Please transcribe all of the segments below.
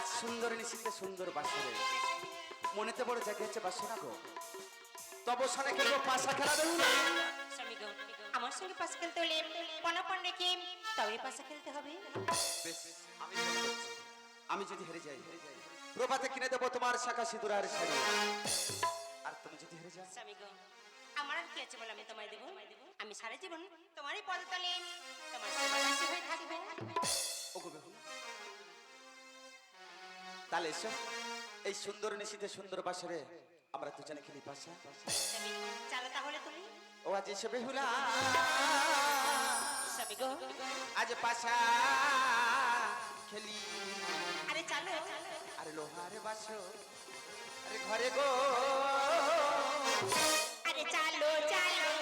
আজ সুন্দর নিশিতে সুন্দর বাসরে। মনেতে বড় জাগে হচ্ছে বাসনা গো। তব সনে খেলব পাশা খেলা স্বামী গো আমার সঙ্গে পাশা খেলতে হলে পনাপন রেখে তবে পাশা খেলতে হবে। আমি আমি যদি হেরে যাই প্রভাতে কিনে দেবো তোমার শাখা সিঁদুর আর শাড়ি। আর তুমি যদি হেরে যাও? স্বামী গো আমার আর কি আছে বলে আমি তোমায় দেবো? আমি সারা জীবন তোমারই পদতলে তোমার সেবা হয়ে থাকব। ওগো বেহুলা। তাহলে এসো। এই সুন্দর নিশিতে সুন্দর বাসরে আমরা দুজনে খেলি পাশা চালো তাহলে তুমি। ও আজ এসে বেহুলা। আজ পাশা খেলি। আরে চালো। আরে লোহারে বাসো আরে ঘরে গো। আরে চালো চালো।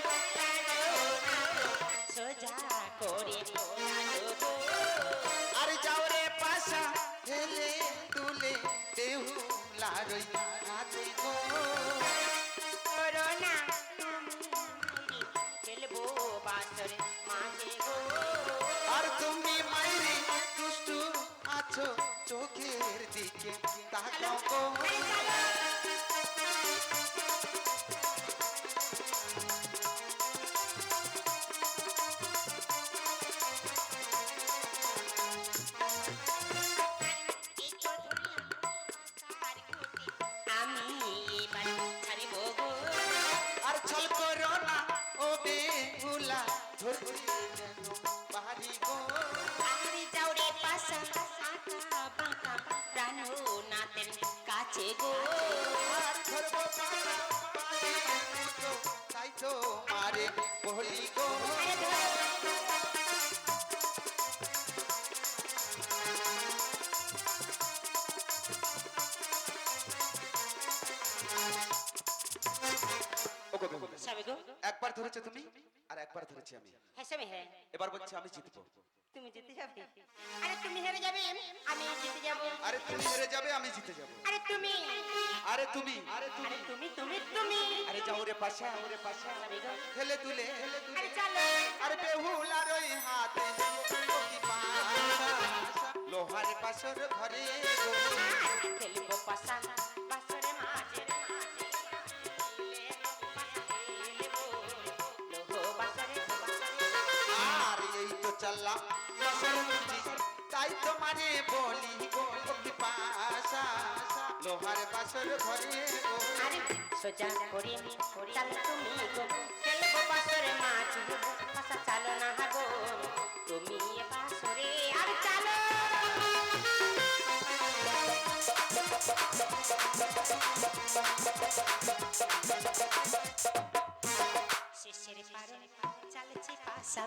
বেহুলা রই হাতে গো করোনা খেলব বাসর মাঝে গো আর তুমি মাইরি দুষ্টু আছো চোখের দিকে, তাকাও কাছে গো। তাই তো মারে বলি গো। একবার ধরেছো তুমি? আর একবার ধরেছি আমি। হ্যাঁ হ্যাঁ। এবার বলছি আমি জিতবো। তুমি জিতে যাবে। আরে তুমি হেরে যাবে আমি জিতে যাব। আরে তুমি হেরে যাবে আমি জিতে যাব। আরে তুমি। আরে তুমি। আরে আরে তুমি তুমি তুমি তুমি। আরে যাও রে পাশা। ওরে পাশা খেলে তুলে। আরে চলো। আরে বেহুলার ওই হাতে লোহার পাশর ঘরে গো। খেলব পাশা পাশরে মাঝে মাঝে। বাসারে বাসারে তাই তো মানে বলি পাশা লোহার পাশর ঘরে সোজা করে চাল তুমি গো, খেলব বাসরে মাছ পাশা চালো না গো, তুমি বাসরে আর চালো শেষের পারে চালছে পাশা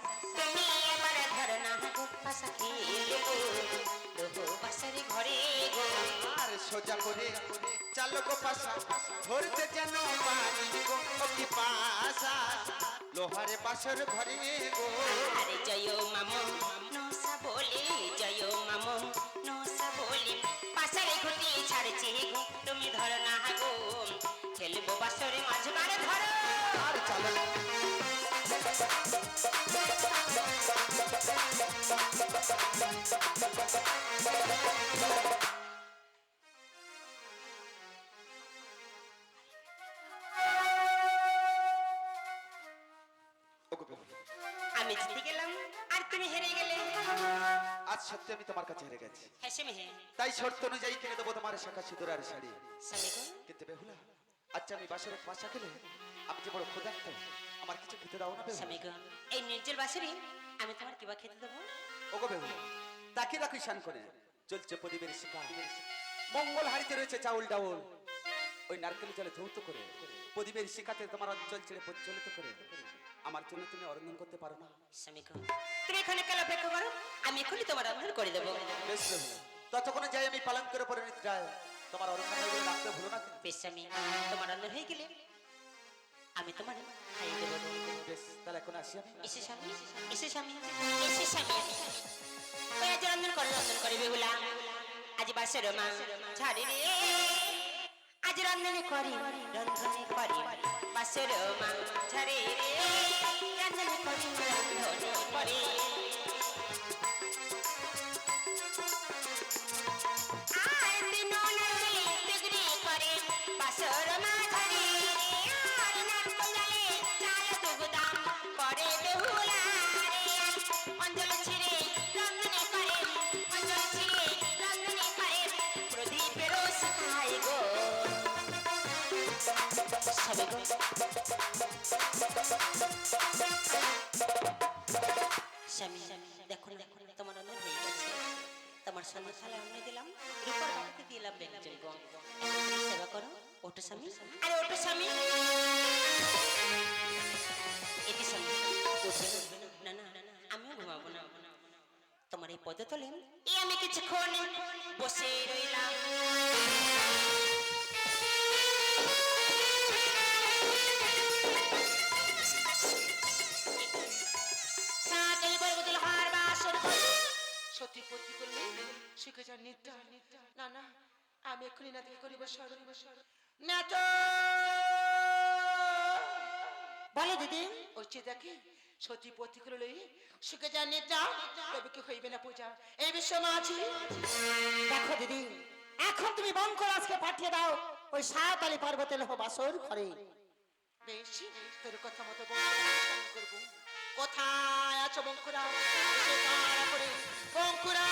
সোজা করে চালো গো পাশা ধরতে যেন পারি গো কি পাশা। লোহারে পাশর ঘরে গো। আরে জয় মামু নসা বলে জয় মামু নসা বলে পাশারে ঘুটি ছাড়ছে গো তুমি ধরো না গো। খেলব বাসরে মাঝ মারে ধরো। আর চালো ওগো সত্যি আমি তোমার কাছে হেরে গেছি। তাই শর্ত অনুযায়ী কিনে দেবো তোমার শাখা সিঁদুর আর শাড়ি কিন্তু বেহুলা। আচ্ছা আমি বাসরে পাশা খেলে আমি যে বড় ক্ষুধার্ত আমার কিছু খেতে দাও না এই নির্জল বাসরে আমি তোমার কিবা খেতে দেবো? ওগো বেহুলা তাকে রাখি শান করে। চলছে প্রদীপের শিকা মঙ্গল হাড়িতে রয়েছে চাউল ডাউল। ওই নারকেল জলে ধৌত করে প্রদীপের শিখাতে তোমার অঞ্চল ছেড়ে প্রচলিত করে। আমার জন্য তুমি অরণ্যন করতে পারো না। স্বামী গো তুমি এখানে কাল অপেক্ষা করো? আমি এখনই তোমার অন্ধর করে দেবো। বেশ ততক্ষণে যাই আমি পালন করে পরে নিদ্রায়। তোমার অরণ্য হয়ে গেলে ডাকতে ভুলো না বেশ স্বামী তোমার অন্ধর হয়ে গেলে আমি তোমার খাইয়ে দেবো। বেশ তাহলে এখন আসি আমি। এসে স্বামী এসে স্বামী এসে স্বামী। ওই আজ রন্ধন করে রন্ধন করে বেহুলা আজ বাসের মা ঝাড়ি রে। আজ রন্ধনে করি রন্ধনে করি। বাসের মা ঝাড়ি রে রন্ধনে করি রন্ধনে করি। তোমার অন্য হয়ে গেছে তোমার সঙ্গে থালা অন্য দিলাম দিলাম সেবা করো ওটো স্বামী। আরে ওটো স্বামী। না, না আমিও ঘুমাবো না। তোমার এই পদতলে আমি কিছুক্ষণ বসে রইলাম। যান নিত্যা না না, আমি এক্ষুনি করিব স্মরণ বলো দিদি। ওই যে করলে শিখে যান নিত্যা তবে কি হইবে না পূজা? এই বিশ্ব মাঝি দেখো দিদি, এখন তুমি বঙ্করাজকে পাঠিয়ে দাও ওই সাঁওতালি পর্বতের লোহ বাসর ঘরে। তোর কথা মতো কোথায় আছো বঙ্কুরা করে। বঙ্কুরা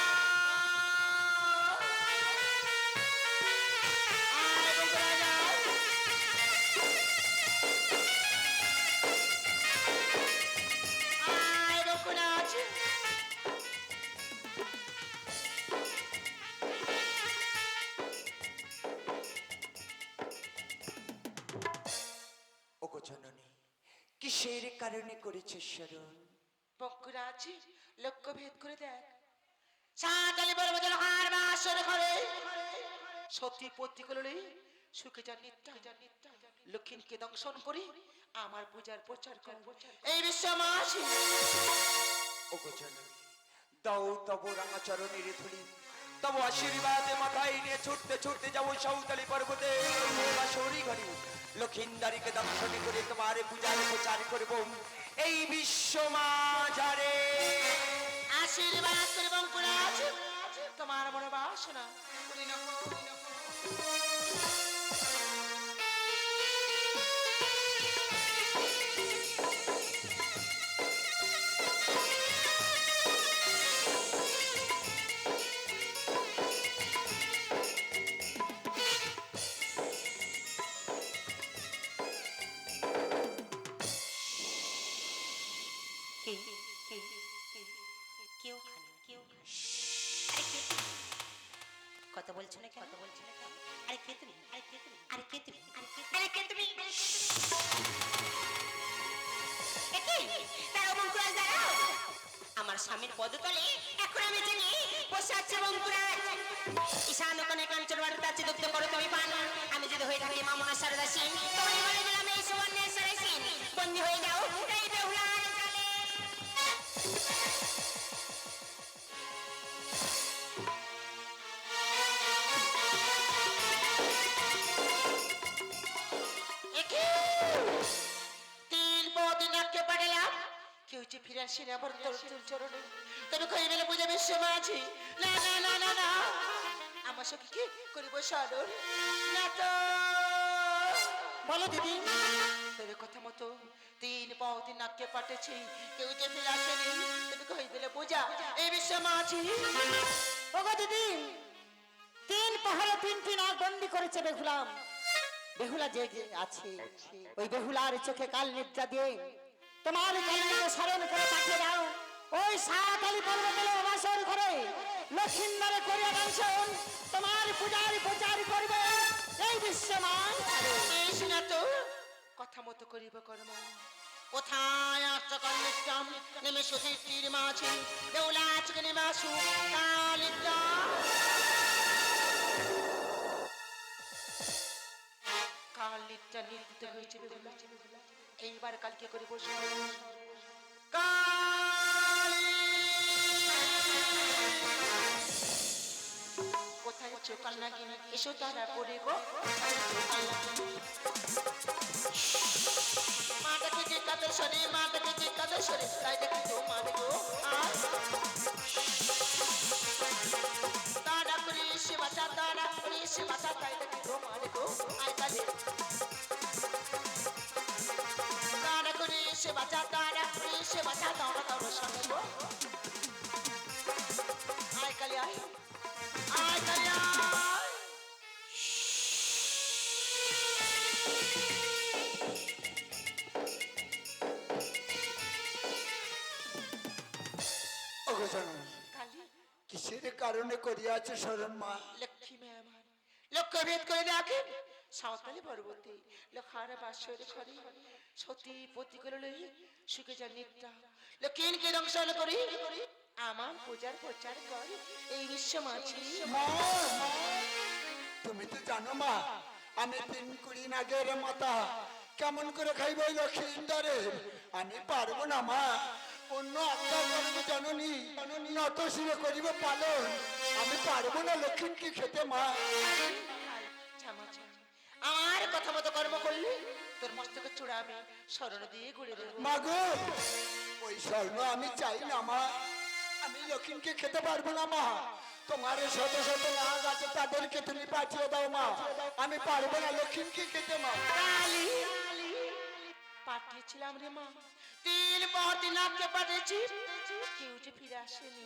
কিসের কারণে করেছে স্মরণ। বঙ্কুরা আছে লক্ষ্য ভেদ করে দেখ। সাকাই বরবদল হার বাসর করে সত্যি পত্তি করলে সুখে যান নিত্যা। লক্ষ্মীকে দংশন করি আমার পূজার প্রচার কর। এই বিশ্ব মাসি ওগো জননী দাও তব রাঙা চরণের ধুলি। তব আশীর্বাদে মাথায় নিয়ে ছুটতে ছুটতে যাব সাঁওতালি পর্বতে। সৌরি ঘরে লক্ষিন্দারিকে দর্শন করে তোমার পূজার প্রচার করব। এই বিশ্ব মাঝারে। আশীর্বাদ করে বঙ্কুরা আছে তোমার মনে বাসনা। পদতলে, এখন আমি জানি বসে আছে বঙ্কুরাজ ঈশান কোণে কাঞ্চন বাড়িতে আছে, দুগ্ধ করো তুমি পান। আমি যদি হয়ে থাকি মামনা সারদা সিং তোমার বলে দিলাম এই সুবর্ণের সারে সিং বন্দি হয়ে যাও এই বেহুলার কালে কেউ যে ফিরে আসি না আবার তোর চরণে। বিশ্ব মাঝি না না না না না। আমার সঙ্গে করিব সাদর না তো। বলো দিদি, তোর কথা মতো তিন পদিন আজকে পাঠিয়েছি কেউ যে ফিরে আসেনি তবে কই বেলে বুঝা? এই বিশ্ব মাঝি ওগো দিদি, তিন পাহাড়ে তিনটি নাগ বন্দি করেছে বেহুলাম। বেহুলা যে যে আছে, ওই বেহুলার চোখে কাল নিদ্রা দিয়ে তোমার কালিকে স্মরণ করে পাঠিয়ে দাও। ওই সাঁওতালি পর্বতের লোহ বাসর ঘরে। লক্ষিন্দরে করিয়া দংশন তোমার পূজার প্রচার করবে। এই বিশ্বমান বেশ না তো কথা মতো করিব কর্ম। কোথায় কন্যাম নেমে সুধীর মাঝে। দেউলা আজকে নেমে আসু কালিকা কালিকা নির্দিত হয়েছে এইবার কালকে করিব স্মরণ। কালী চোকাল নাগিনী এসো তারা পড়ে গো কিসের কারণে করিয়াছে শরণ মা? লক্ষ্মী মেয়ে আমার লক্ষ্য করে দেখেন সাঁওতালি পর্বতে লক্ষার বাসর করে সতী পতি করে লই সুখে যা নিত্যা লক্ষ্মীকে দংশন করি আমার পূজার প্রচার কর। এই বিশ্ব মাছি তুমি তো জানো মা আমি তিন কুড়ি নাগের মাতা। কেমন করে খাইব লক্ষ্মীন্দরে আমি পারব না মা। অন্য আত্মার কারণে জাননি নত শিরে করিব পালন। আমি পারব না লক্ষ্মীকে খেতে মা। আমার কথা মতো কর্ম করলে তোর মস্তকে চূড়া আমি স্মরণ দিয়ে ঘুরে দেবো মাগো ওই স্বর্ণ আমি চাই না মা। আমি লক্ষ্মীকে খেতে পারব না মা। তোমার শত শত নাগ আছে তাদেরকে তুমি পাঠিয়ে দাও মা। আমি পারব না লক্ষ্মীকে খেতে মা। পাঠিয়েছিলাম রে মা। তিন পর নাককে পাঠিয়েছি কেউ যে ফিরে আসেনি।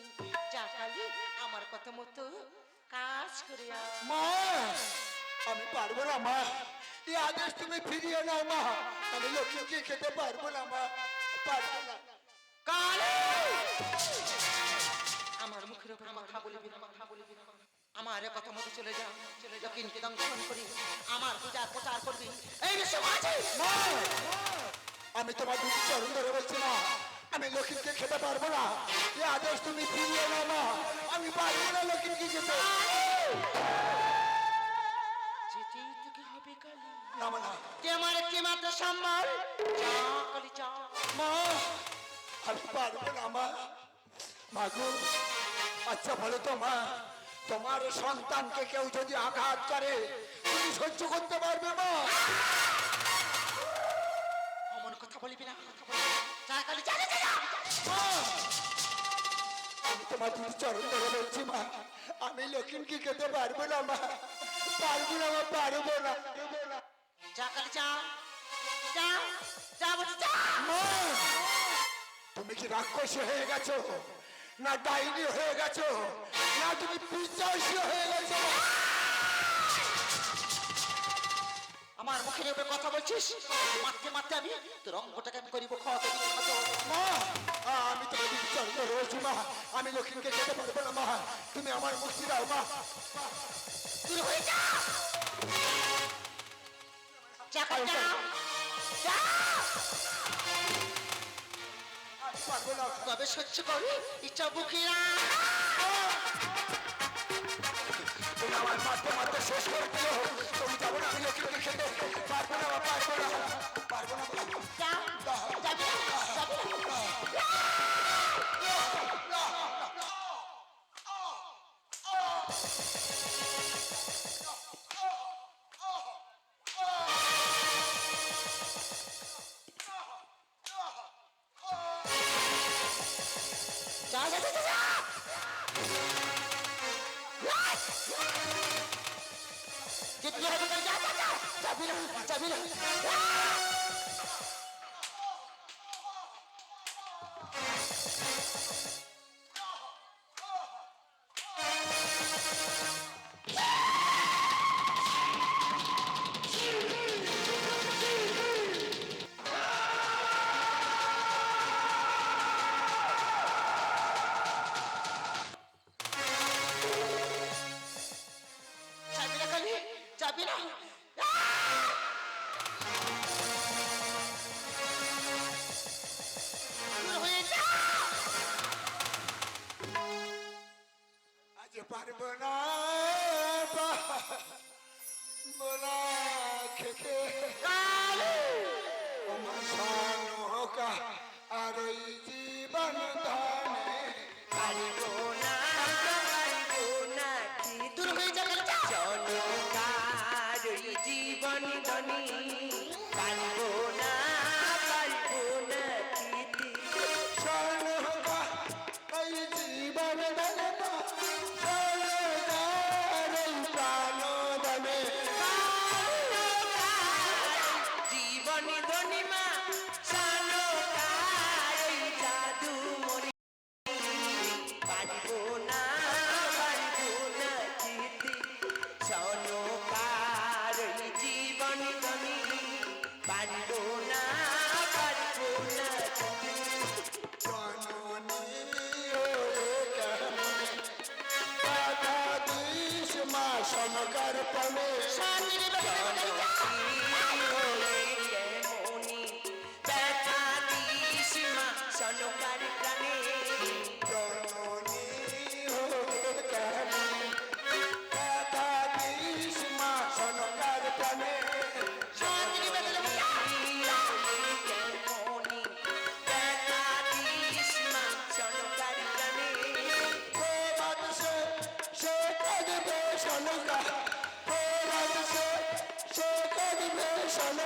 যা কালি আমার কথা মতো কাজ করে আস মা আমি পারব না মা। এই আদেশ তুমি ফিরিয়ে নাও মা। আমি লক্ষ্মীকে খেতে পারব না মা। পারব না। কালি! আমার মুখের উপর কথা বলবি না কথা বলবি না। আমার কথা মতো চলে যা চলে যা। কিন্তু দংশন করি আমার পূজার প্রচার করবি। এই মা! আমি তোমার দুটি চরণ ধরে বলছি না আমি লক্ষ্মীকে খেতে পারব না। এই আদেশ তুমি ফিরিয়ে নাও মা আমি পারব না লক্ষ্মীকে খেতে। না। না মাত্র আমি পারব না মা। মাগো আচ্ছা বলো তো মা তোমার সন্তানকে কেউ যদি আঘাত করে তুমি সহ্য করতে পারবে মা? বলিবি না। যা কালি যা, আমি তোমার দুটি চরণ ধরে বলছি মা। আমি লক্ষ্মীকে খেতে পারব না মা। পারব না মা পারব না। যা কালি যা। যা যা বলছি যা। তুমি কি রাক্ষসী হয়ে গেছো? না ডাইনি হয়ে গেছো? না তুমি পিচাসী হয়ে গেছো? আমার মুখের উপরে কথা বলছিস? মারতে মারতে আমি তোর অঙ্গটাকে আমি করিব খাওয়া করিব মা আমি দিদি চন্দ্র রয়েছি মা। আমি লক্ষ্মীকে খেতে পারব না মা। তুমি আমার মুক্তি দাও মা। দূর হয়ে যা! তবে সহ্য করি ইচ্ছা বুকে না তুমি আমার মারতে মারতে শেষ করে দিও তুমি যাব না আমি লক্ষ্মীকে খেতে পারব না পারব না পারব না মা। বোলা খেকে আমার সানোকা আর ওই জীবন ধানে প্রাণে Shalom.